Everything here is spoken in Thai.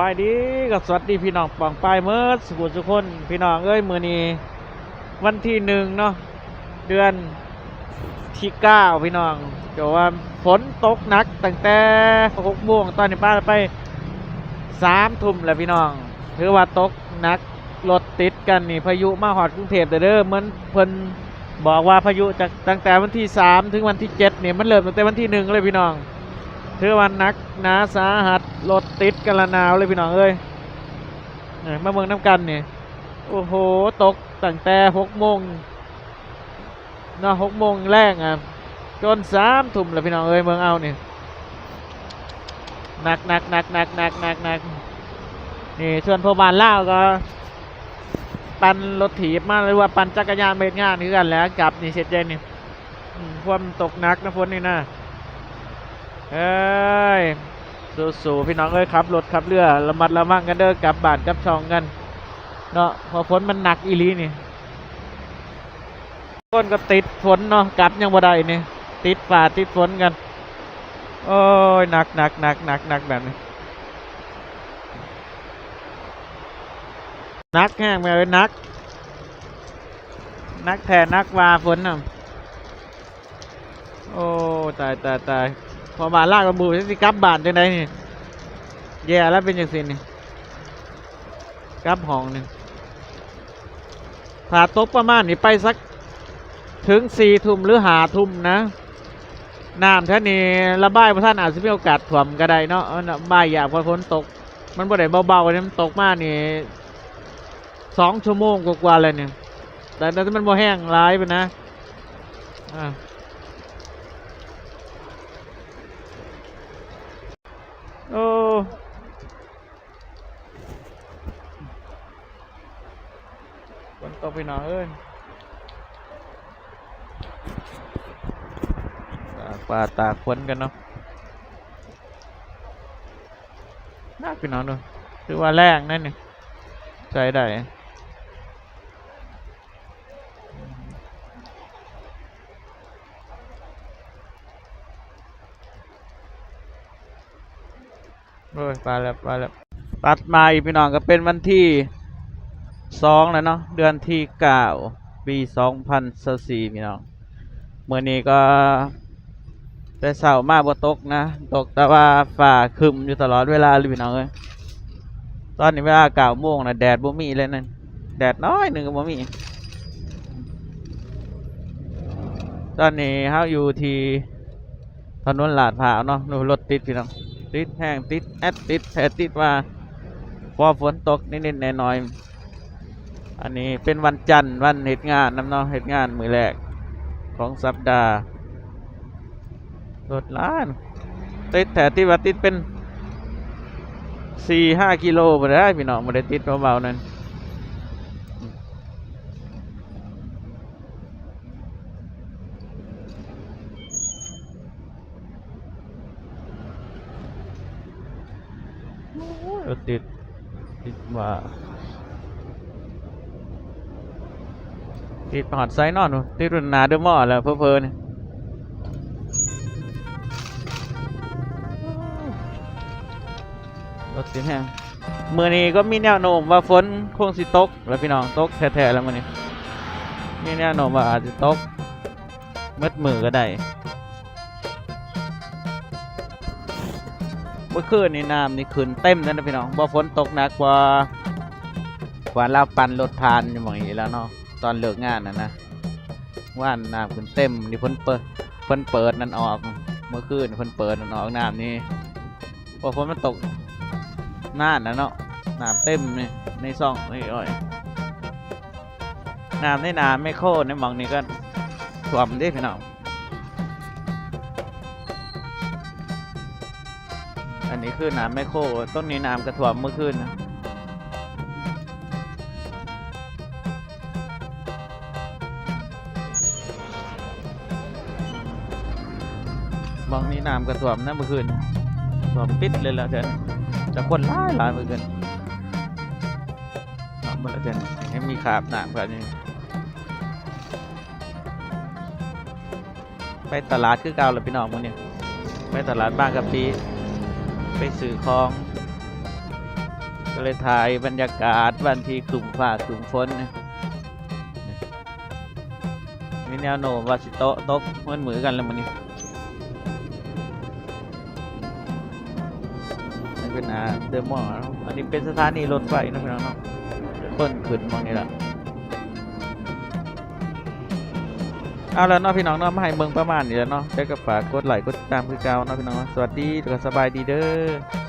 ไปดีกับสวัสดีพี่น้องปองปายเมื่อสุขุสุขคนพี่น้องเอ้ยมือนี้วันที่หนึ่งเนาะเดือนที่เก้าพี่น้องเดี๋ยวว่าฝนตกหนักตั้งแต่หกโมงตอนนี้ป้าไปสามทุ่มแล้วพี่น้องถือว่าตกหนักรถติดกันนี่พายุมาหอดกรุงเทพแต่เด้อเหมือนเพิ่นบอกว่าพายุจากตั้งแต่วันที่สามถึงวันที่เจ็ดเนี่ยมันเริ่มตั้งแต่วันที่หนึ่งเลยพี่น้อง ถือว่านักหนาสาหัสรถติดกันละนาวเลยพี่น้องเอ้ยเนี่ยมาเมืองน้ำกันเนี่ยโอ้โห ตกตั้งแต่หกโมงนาะหกโมงแรกอะจนสามทุ่มแล้วพี่น้องเอ้ยเมืองเอาเนี่ยหนักหนักหนักหนักหนักหนักหนักนี่ส่วนพอบานเล่าก็ ปั่นรถถีบมาหรือว่าปั่นจักรยานเบ็ดงานคือกันแล้วกลับนี่เสร็จเจนนี่ความตกหนักนะฝนนี่นะ เอ้ยสู้ๆพี่น้องเอ้ยขับรถขับเรือระมัดระวังกันเด้อกลับบ้านกลับช่องกันเนาะพอฝนมันหนักอีลีนี่ต้นก็ติดฝนเนาะกลับยังบ่ได้นี่ติดฝ่าติดฝนกัน โอ้ยหนักหนักหนักหนักหนักแบบนี้นักแห้งแม่เลยนัก นักแทนนักว่าฝนน่ะโอ้ ตายตายตาย พอมาลากระบูสิกับบานจังไดนี่แย่แล้วเป็นจังซี่นี่กับห้องนี่ถ้าตกประมาณนี้ไปสักถึงสี่ทุ่มหรือหาทุ่มนะน้ำท่านี้ระบายพระท่านอาจจะมีโอกาสถ่วมก็ได้เนาะบ่ายอยากพอฝนตก มันบ่ได้เบาๆเนี่ยมันตกมากนี่สองชั่วโมงกว่าๆเลยเนี่ยแต่แต่มันบ่แห้งร้ายไปนะอ่า โอ้ฝนตกไปหน่อยเอ้ยตากปลาตากฝนกันเนาะน่าพี่น้องดูถือว่าแรงนั่นนี่ใจได้ โอ้ยปแล้วไปแล้วตัดมาอีกพี่น้องก็เป็นวันที่สองแล้วเนาะเดือนที่เก้าปีสองพันสี่พี่น้องเมื่อนี้ก็แต่เสามาบ่ตกนะ ตกแต่ว่าฝ่าคึมอยู่ตลอดเวลาเลยพี่น้องเอ้ยตอนนี้เวลาเก้าโมงนะแดดบ่มีเลยนั่นแดดน้อยหนึ่งก็บ่มี ตอนนี้เฮาอยู่ที่ถนนลาดพร้าวเนาะนูรถติดพี่น้อง ติดแห้งติดแอดติดแผลติดว่าพอฝนตกนิดๆหน่อยๆอันนี้เป็นวันจันทร์วันเหตุงานน้ำนองเหตุงานมือแรกของสัปดาห์รถล้านติดแถที่ว่าติดเป็นสี่ห้ากิโลไปได้พี่น้องมาได้ติดเบาๆนั่น รถติด ติดว่า ติดหอดไซน์นอนนู่นติดรุ่นหนาเดอะมอแล้วเพื่อเนี่ยรถติดแห้งมือนี้ก็มีแนวโน้มว่าฝนคงสิตก แล้วพี่น้องตกแท้ๆแล้วมือนี้มีแนวโน้มว่าอาจจะตกมืดมือก็ได้ เมื่อคืนนี่น้ำนี่ขึ้นเต็มแล้วนะพี่น้องบ่ฝนตกหนักกว่าว่าเราปั่นรถผ่านอยู่หมองนี้แล้วเนาะตอนเลิกงานนะนะว่านน้ำขึ้นเต็มนี่เพิ่นเปิดเพิ่นเปิดนั่นออก เมื่อคืนเพิ่นเปิดนั่นออกน้ำนี่พอฝนมันตกน่านนะเนาะน้ำเต็มนี่ในซ่องนี่อ้อยน้ำในน้ำไม่โคตรในมองนี้ก็ท่วมเดิพี่น้อง นี้คือน้ำไม่โคต้นนี้น้ำกระท่วมเมื่อคืนนะมองนี้น้ำกระท่วมนะเมื่อคืนท่วมปิดเลยล้วเถอะแต่คนหลายหลายเมื่อนกันเมาล้วกันให้มีขาบหนามกันนี่ไปตลาดคือเก่าแล้วพี่น้องมึงเนี่ยไปตลาดบ้างกะปิ ไปซื้อของ ก็เลยถ่ายบรรยากาศวันที่คลุมฟ้าคลุมฝนนะมีแนวโน้มว่าสิโตะตกเหมือนมือกันแล้วมันนี้นี่เป็นอาเดอมอลอันนี้เป็นสถานีรถไฟนะพี่น้องเนาะเปิ้นขึ้นมองนี่แหละ เอาแล้วเนาะพี่น้องเนาะมาให้เมืองประมาณนี้แล้วเนาะได้ก็ฝากกดไลค์กดติดตามคือเก่าเนาะพี่น้องสวัสดีก็สบายดีเด้อ